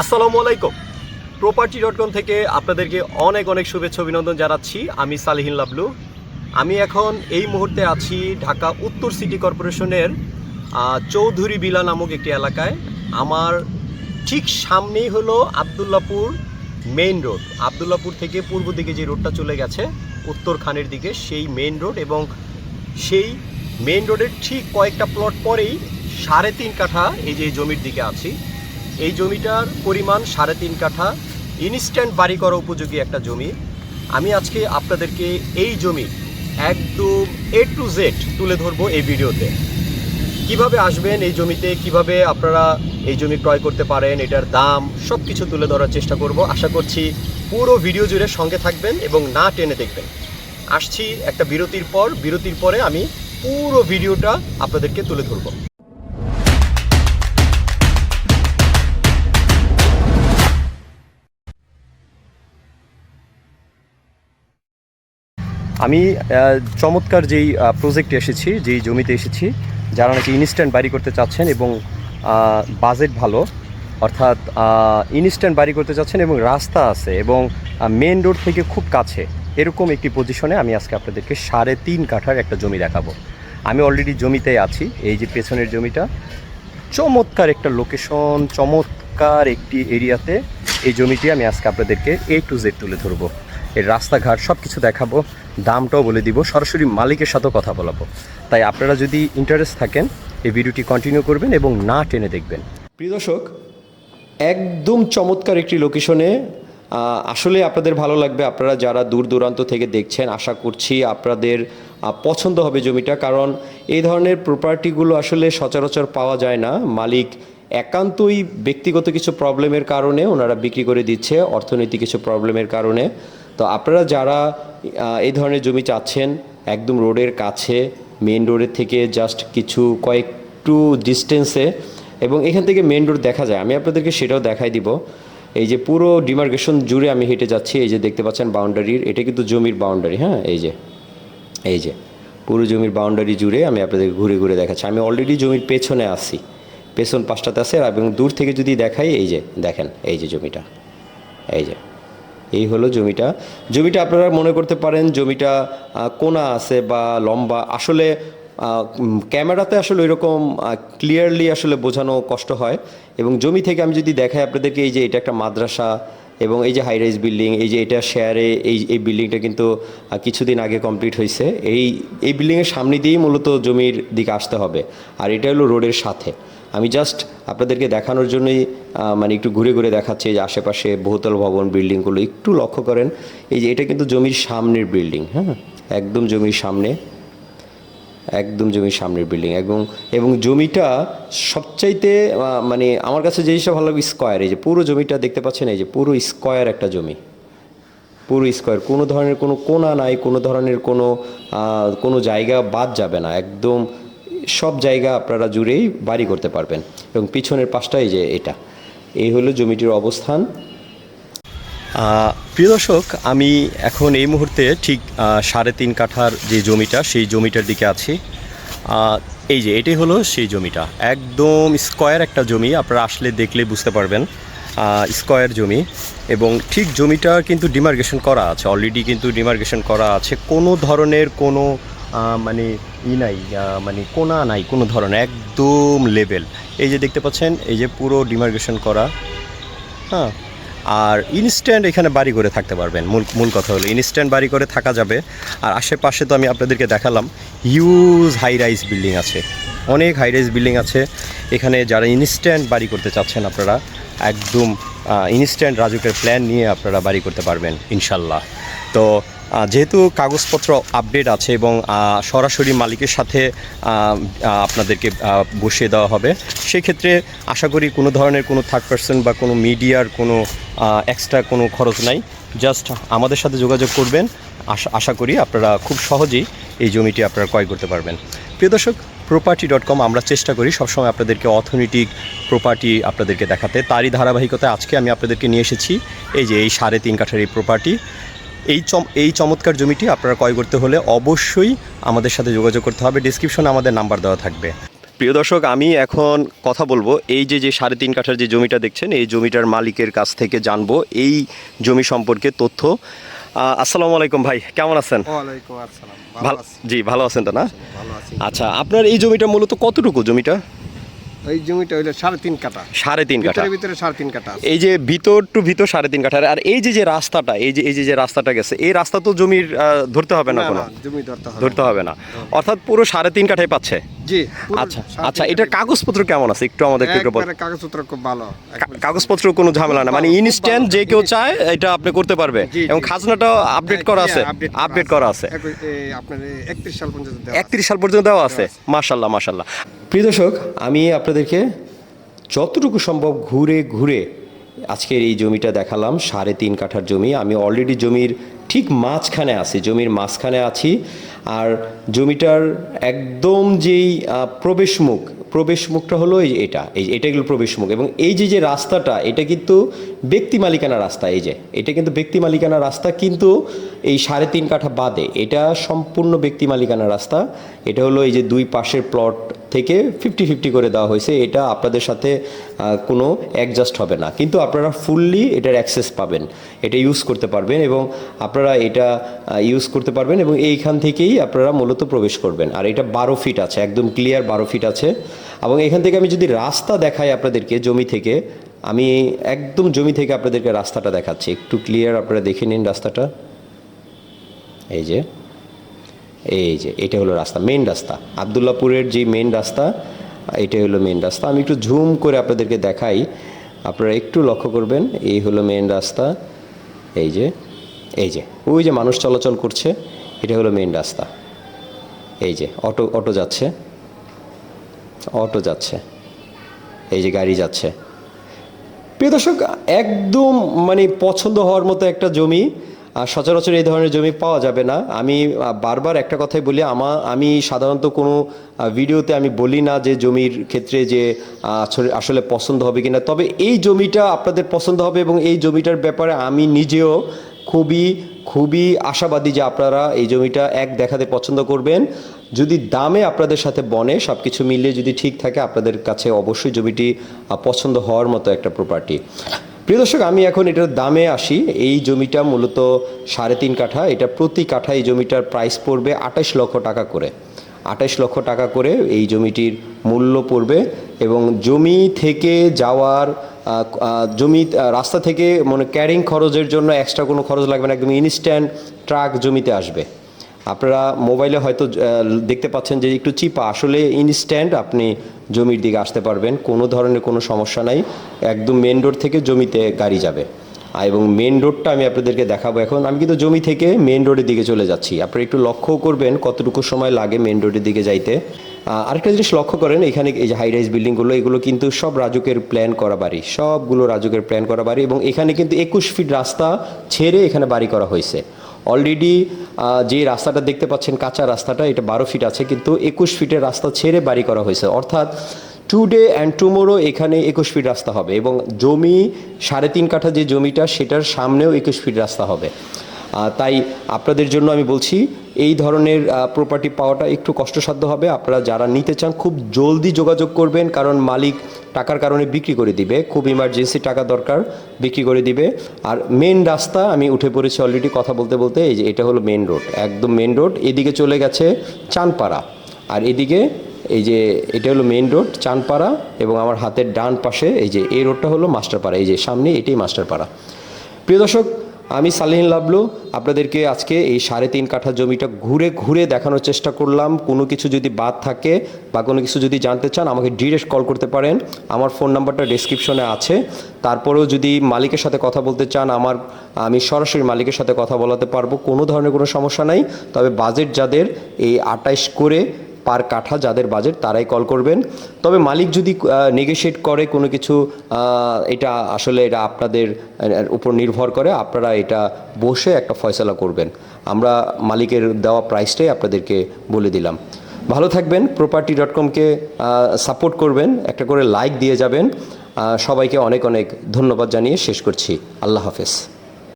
আসসালামু আলাইকুম। Property dot com থেকে আপনাদেরকে অনেক অনেক শুভেচ্ছা অভিনন্দন জানাচ্ছি। আমি সালিহিন লাবলু। আমি এখন এই মুহূর্তে আছি ঢাকা উত্তর সিটি কর্পোরেশনের চৌধুরী বিলা নামক একটি এলাকায়। আমার ঠিক সামনেই হলো আবদুল্লাপুর মেইন রোড। আবদুল্লাপুর থেকে পূর্ব দিকে যে রোডটা চলে গেছে, উত্তর খানের দিকে সেই মেইন রোড এবং সেই মেইন রোডের ঠিক কয়েকটা প্লট পরেই সাড়ে তিন কাঠা এই যে জমির দিকে আছি। এই জমিটার পরিমাণ সাড়ে তিন কাঠা। ইনস্ট্যান্ট বাড়ি করা উপযোগী একটা জমি। আমি আজকে আপনাদেরকে এই জমি একদম এ টু জেড তুলে ধরবো এই ভিডিওতে। কীভাবে আসবেন এই জমিতে, কীভাবে আপনারা এই জমি ক্রয় করতে পারেন, এটার দাম সব কিছু তুলে ধরার চেষ্টা করব। আশা করছি পুরো ভিডিও জুড়ে সঙ্গে থাকবেন এবং না টেনে দেখবেন। আসছি একটা বিরতির পর। বিরতির পরে আমি পুরো ভিডিওটা আপনাদেরকে তুলে ধরবো। আমি চমৎকার যেই প্রজেক্টে এসেছি, যেই জমিতে এসেছি, যারা নাকি ইনস্ট্যান্ট বাড়ি করতে চাচ্ছেন এবং বাজেট ভালো, অর্থাৎ ইনস্ট্যান্ট বাড়ি করতে চাচ্ছেন এবং রাস্তা আছে এবং মেন রোড থেকে খুব কাছে, এরকম একটি পজিশনে আমি আজকে আপনাদেরকে সাড়ে তিন কাঠার একটা জমি দেখাবো। আমি অলরেডি জমিতে আছি, এই যে পেছনের জমিটা। চমৎকার একটা লোকেশন চমৎকার একটি এরিয়াতে এই জমিটি আমি আজকে আপনাদেরকে এ টু জেড তুলে ধরবো। এর রাস্তাঘাট সব কিছু দেখাবো, দামটাও বলে দিব, সরাসরি মালিকের সাথেও কথা বলাবো। তাই আপনারা যদি ইন্টারেস্ট থাকেন, এই ভিডিওটি কন্টিনিউ করবেন এবং না টেনে দেখবেন। প্রিয় দর্শক, একদম চমৎকার একটি লোকেশনে আসলে আপনাদের ভালো লাগবে আপনারা যারা দূর দূরান্ত থেকে দেখছেন, আশা করছি আপনাদের পছন্দ হবে জমিটা, কারণ এই ধরনের প্রপার্টিগুলো আসলে সচরাচর পাওয়া যায় না। মালিক একান্তই ব্যক্তিগত কিছু প্রবলেমের কারণে, ওনারা বিক্রি করে দিচ্ছে, অর্থনৈতিক কিছু প্রবলেমের কারণে। তো আপনারা যারা এই ধরনের জমি চাচ্ছেন, একদম রোডের কাছে মেন রোডের থেকে জাস্ট কিছু কয়েকটু ডিস্টেন্সে এবং এখান থেকে মেন রোড দেখা যায়। আমি আপনাদেরকে সেটাও দেখাই দিব। এই যে পুরো ডিমার্কেশন জুড়ে আমি হেঁটে যাচ্ছি, এই যে দেখতে পাচ্ছেন বাউন্ডারির এটা কিন্তু জমির বাউন্ডারি হ্যাঁ? এই যে এই যে, পুরো জমির বাউন্ডারি জুড়ে আমি আপনাদেরকে ঘুরে ঘুরে দেখাচ্ছি। আমি অলরেডি জমির পেছনে আসি পেছন পাশটাতে আছে এবং দূর থেকে যদি দেখাই, এই যে, দেখেন, এই যে জমিটা, এই যে। এই হলো জমিটা। জমিটা আপনারা মনে করতে পারেন জমিটা কোনা আছে বা লম্বা। আসলে ক্যামেরাতে আসলে এরকম ক্লিয়ারলি আসলে বোঝানো কষ্ট হয়। এবং জমি থেকে আমি যদি দেখাই আপনাদেরকে, এই যে এটা একটা মাদ্রাসা এবং এই যে হাই রাইজ বিল্ডিং এই যে এটা শেয়ারে এই এই বিল্ডিংটা কিন্তু কিছুদিন আগে কমপ্লিট হয়েছে এই এই বিল্ডিংয়ের সামনে দিয়েই মূলত জমির দিকে আসতে হবে। আর এটা হলো রোডের সাথে। আমি জাস্ট আপনাদেরকে দেখানোর জন্যই মানে একটু ঘুরে ঘুরে দেখাচ্ছি যে আশেপাশে বহুতল ভবন, বিল্ডিংগুলো, একটু লক্ষ্য করেন, এই যে এটা কিন্তু জমির সামনের বিল্ডিং হ্যাঁ? একদম জমির সামনে, একদম জমির সামনের বিল্ডিং এবং এবং জমিটা সবচাইতে মানে আমার কাছে যে জিনিসটা ভালো লাগে স্কোয়ার, এই যে পুরো জমিটা দেখতে পাচ্ছেন, এই যে পুরো স্কোয়ার একটা জমি। পুরো স্কোয়ার, কোনো ধরনের কোনো কোনা নাই, কোনো ধরনের কোনো কোনো জায়গা বাদ যাবে না, একদম সব জায়গা আপনারা জুড়েই বাড়ি করতে পারবেন। এবং পিছনের পাশটাই যে এটা। এই হলো জমিটির অবস্থান। প্রিয় দর্শক, আমি এখন এই মুহূর্তে ঠিক সাড়ে তিন কাঠার যে জমিটা, সেই জমিটার দিকে আছি। এই যে এটাই হলো সেই জমিটা। একদম স্কোয়ার একটা জমি, আপনারা আসলে দেখলে বুঝতে পারবেন। স্কোয়ার জমি। এবং ঠিক জমিটা কিন্তু ডিমার্গেশন করা আছে। অলরেডি কিন্তু ডিমার্গেশন করা আছে। কোনো ধরনের কোনো মানে ই নাই মানে কোনা নাই, কোনো ধরনের, একদম লেভেল এই যে দেখতে পাচ্ছেন, এই যে পুরো ডিমার্গেশন করা হ্যাঁ? আর ইনস্ট্যান্ট এখানে বাড়ি করে থাকতে পারবেন, মূল মূল কথা হলো ইনস্ট্যান্ট বাড়ি করে থাকা যাবে। আর আশেপাশে তো আমি আপনাদেরকে দেখালাম হিউজ হাই রাইজ বিল্ডিং আছে। অনেক হাই রাইজ বিল্ডিং আছে। এখানে যারা ইনস্ট্যান্ট বাড়ি করতে চাচ্ছেন আপনারা, একদম ইনস্ট্যান্ট রাজুকের প্ল্যান নিয়ে আপনারা বাড়ি করতে পারবেন, ইনশাল্লাহ। তো যেহেতু কাগজপত্র আপডেট আছে এবং সরাসরি মালিকের সাথে আপনাদেরকে বসিয়ে দেওয়া হবে, সেক্ষেত্রে আশা করি কোনো ধরনের কোনো থার্ড পার্সন বা কোনো মিডিয়ার কোনো এক্সট্রা কোনো খরচ নাই। জাস্ট আমাদের সাথে যোগাযোগ করবেন। আশা আশা করি আপনারা খুব সহজেই এই জমিটি আপনারা ক্রয় করতে পারবেন। প্রিয় দর্শক প্রপার্টি ডট কম আমরা চেষ্টা করি সবসময় আপনাদেরকে অর্থনৈতিক প্রপার্টি আপনাদেরকে দেখাতে। তারই ধারাবাহিকতায় আজকে আমি আপনাদেরকে নিয়ে এসেছি। এই যে এই সাড়ে তিন কাঠার এই প্রপার্টি এই চম এই চমৎকার জমিটি আপনারা ক্রয় করতে হলে অবশ্যই আমাদের সাথে যোগাযোগ করতে হবে। ডিসক্রিপশনে আমাদের নাম্বার দেওয়া থাকবে। প্রিয় দর্শক আমি এখন কথা বলব এই যে যে সাড়ে তিন কাঠার যে জমিটা দেখছেন এই জমিটার মালিকের কাছ থেকে জানব এই জমি সম্পর্কে তথ্য। আসসালামু আলাইকুম ভাই কেমন আছেন? ভালো জি ভালো আছেন তো না? আচ্ছা আপনার এই জমিটা মূলত কতটুকু জমিটা? এই জমিটা হইল সাড়ে তিন কাঠা। সাড়ে তিন কাঠা। ভিতরে সাড়ে তিন কাঠা এই যে ভিতর টু ভিতর সাড়ে তিন কাঠা। আর এই যে যে রাস্তাটা এই যে এই যে যে রাস্তাটা গেছে এই রাস্তা তো জমির ধরতে হবে না কোনো? জমি ধরতে হবে ধরতে হবে না। অর্থাৎ পুরো সাড়ে তিন কাঠায় পাচ্ছে? জি। আচ্ছা আচ্ছা এটার কাগজপত্র কেমন আছে? একটু আমাদেরকে একটু কাগজপত্র খুব ভালো। কাগজপত্র কোনো ঝামেলা না। মানে ইনস্ট্যান্ট যে কেউ চায় এটা আপনি করতে পারবে। এবং জি। খাজনাটা আপডেট করা আছে। হ্যাঁ, আপডেট করা আছে। আপনার সাল পর্যন্ত দেওয়া আছে। একত্রিশ সাল পর্যন্ত দেওয়া আছে। মাশাল্লাহ মাশাল্লাহ প্রিয় দর্শক আমি আপনাদেরকে যতটুকু সম্ভব ঘুরে ঘুরে আজকের এই জমিটা দেখালাম। সাড়ে তিন কাঠার জমি। আমি অলরেডি জমির ঠিক মাঝখানে আছি, জমির মাঝখানে আছি। আর জমিটার একদম যেই প্রবেশমুখ, প্রবেশমুখটা হলো এই এটা এই এটা এগুলো প্রবেশমুখ। এবং এই যে যে রাস্তাটা, এটা কিন্তু ব্যক্তি মালিকানা রাস্তা, এই যে, এটা কিন্তু ব্যক্তি মালিকানা রাস্তা, কিন্তু এই সাড়ে তিন কাঠা বাদে, এটা সম্পূর্ণ ব্যক্তি মালিকানা রাস্তা। এটা হলো এই যে, দুই পাশের প্লট থেকে ফিফটি ফিফটি করে দেওয়া হয়েছে, এটা আপনাদের সাথে কোনো অ্যাডজাস্ট হবে না। কিন্তু আপনারা ফুললি এটার অ্যাক্সেস পাবেন, এটা ইউজ করতে পারবেন এবং আপনারা এটা ইউজ করতে পারবেন এবং এইখান থেকেই আপনারা মূলত প্রবেশ করবেন। আর এটা বারো ফিট আছে, একদম ক্লিয়ার বারো ফিট আছে। এবং এখান থেকে আমি যদি রাস্তা দেখাই আপনাদেরকে জমি থেকে, আমি একদম জমি থেকে আপনাদেরকে রাস্তাটা দেখাচ্ছি। একটু ক্লিয়ার আপনারা দেখে নিন রাস্তাটা। এই যে। এই যে, এটা হলো রাস্তা মেন রাস্তা। আবদুল্লাপুরের যে মেন রাস্তা, এটা হলো মেন রাস্তা। আমি একটু ঝুম করে আপনাদেরকে দেখাই। আপনারা একটু লক্ষ্য করবেন, এই হলো মেন রাস্তা। এই যে এই যে, ওই যে মানুষ চলাচল করছে, এটা হলো মেন রাস্তা। এই যে, অটো অটো যাচ্ছে। অটো যাচ্ছে। এই যে, গাড়ি যাচ্ছে। প্রিয় দর্শক, একদম মানে পছন্দ হওয়ার মতো একটা জমি। সচরাচর এই ধরনের জমি পাওয়া যাবে না। আমি বারবার একটা কথাই বলি, আমা, আমি সাধারণত কোনো ভিডিওতে আমি বলি না যে জমির ক্ষেত্রে যে আসলে- পছন্দ হবে কিনা। তবে এই জমিটা আপনাদের পছন্দ হবে এবং এই জমিটার ব্যাপারে আমি নিজেও খুবই খুবই আশাবাদী যে আপনারা এই জমিটা এক দেখাতে পছন্দ করবেন। যদি দামে আপনাদের সাথে বনে সব কিছু মিলিয়ে যদি ঠিক থাকে, আপনাদের কাছে অবশ্যই জমিটি পছন্দ হওয়ার মতো একটা প্রপার্টি প্রিয় দর্শক, আমি এখন এটার দামে আসি। এই জমিটা মূলত সাড়ে তিন কাঠা। এটা প্রতি কাঠা এই জমিটার প্রাইস পড়বে আঠাশ লক্ষ টাকা করে। আঠাশ লক্ষ টাকা করে এই জমিটির মূল্য পড়বে এবং জমি থেকে যাওয়ার জমি রাস্তা থেকে মানে ক্যারিং খরচের জন্য এক্সট্রা কোনো খরচ লাগবে না। একদম ইনস্ট্যান্ট ট্রাক জমিতে আসবে। আপনারা মোবাইলে হয়তো দেখতে পাচ্ছেন যে একটু চিপা। আসলে ইনস্ট্যান্ট আপনি জমির দিকে আসতে পারবেন, কোনো ধরনের কোনো সমস্যা নাই। একদম মেন রোড থেকে জমিতে গাড়ি যাবে। এবং মেন রোডটা আমি আপনাদেরকে দেখাবো এখন। আমি কিন্তু জমি থেকে মেন রোডের দিকে চলে যাচ্ছি। আপনারা একটু লক্ষ্য করবেন কতটুকু সময় লাগে মেন রোডের দিকে যাইতে। আরেকটা জিনিস লক্ষ্য করেন, এখানে এই যে হাই রাইজ বিল্ডিংগুলো এগুলো কিন্তু সব রাজুকের প্ল্যান করা বাড়ি। সবগুলো রাজুকের প্ল্যান করা বাড়ি। এবং এখানে কিন্তু একুশ ফিট রাস্তা ছেড়ে এখানে বাড়ি করা হয়েছে। অলরেডি যে রাস্তাটা দেখতে পাচ্ছেন, কাঁচা রাস্তাটা, এটা বারো ফিট আছে, কিন্তু একুশ ফিটের রাস্তা ছেড়ে বাড়ি করা হয়েছে। অর্থাৎ টুডে অ্যান্ড টুমোরো এখানে একুশ ফিট রাস্তা হবে এবং জমি, সাড়ে তিন কাঠা যে জমিটা, সেটার সামনেও একুশ ফিট রাস্তা হবে। তাই আপনাদের জন্য আমি বলছি, এই ধরনের প্রপার্টি পাওয়াটা একটু কষ্টসাধ্য হবে। আপনারা যারা নিতে চান, খুব জলদি যোগাযোগ করবেন, কারণ মালিক টাকার কারণে বিক্রি করে দিবে। খুব ইমার্জেন্সি টাকা দরকার, বিক্রি করে দিবে। আর মেন রাস্তা, আমি উঠে পড়েছি অলরেডি কথা বলতে বলতে, এই যে এটা হলো মেন রোড একদম মেন রোড এদিকে চলে গেছে চানপাড়া, আর এদিকে এই যে এটা হলো মেন রোড চানপাড়া এবং আমার হাতের ডান পাশে এই যে এই রোডটা হলো মাস্টারপাড়া, এই যে সামনে এটাই মাস্টারপাড়া। প্রিয় দর্শক আমি সালিহিন লাবলু, আপনাদেরকে আজকে এই সাড়ে তিন কাঠা জমিটা ঘুরে ঘুরে দেখানোর চেষ্টা করলাম। কোনো কিছু যদি বাদ থাকে বা কোনো কিছু যদি জানতে চান, আমাকে ডিরেক্ট কল করতে পারেন। আমার ফোন নাম্বারটা ডেসক্রিপশনে আছে। তারপরেও যদি মালিকের সাথে কথা বলতে চান, আমার, আমি সরাসরি মালিকের সাথে কথা বলাতে পারব। কোনো ধরনের কোনো সমস্যা নাই। তবে বাজেট যাদের, এই আটাইশ করে পার কাঠা যাদের বাজেট তারাই কল করবেন। তবে মালিক যদি নেগোশিয়েট করে কোনো কিছু এটা আসলে এটা আপনাদের উপর নির্ভর করে, আপনারা এটা বসে একটা ফয়সলা করবেন। আমরা মালিকের দেওয়া প্রাইসটাই আপনাদেরকে বলে দিলাম। ভালো থাকবেন প্রপার্টি ডট কমকে সাপোর্ট করবেন, একটা করে লাইক দিয়ে যাবেন। সবাইকে অনেক অনেক ধন্যবাদ জানিয়ে শেষ করছি। আল্লাহ হাফেজ।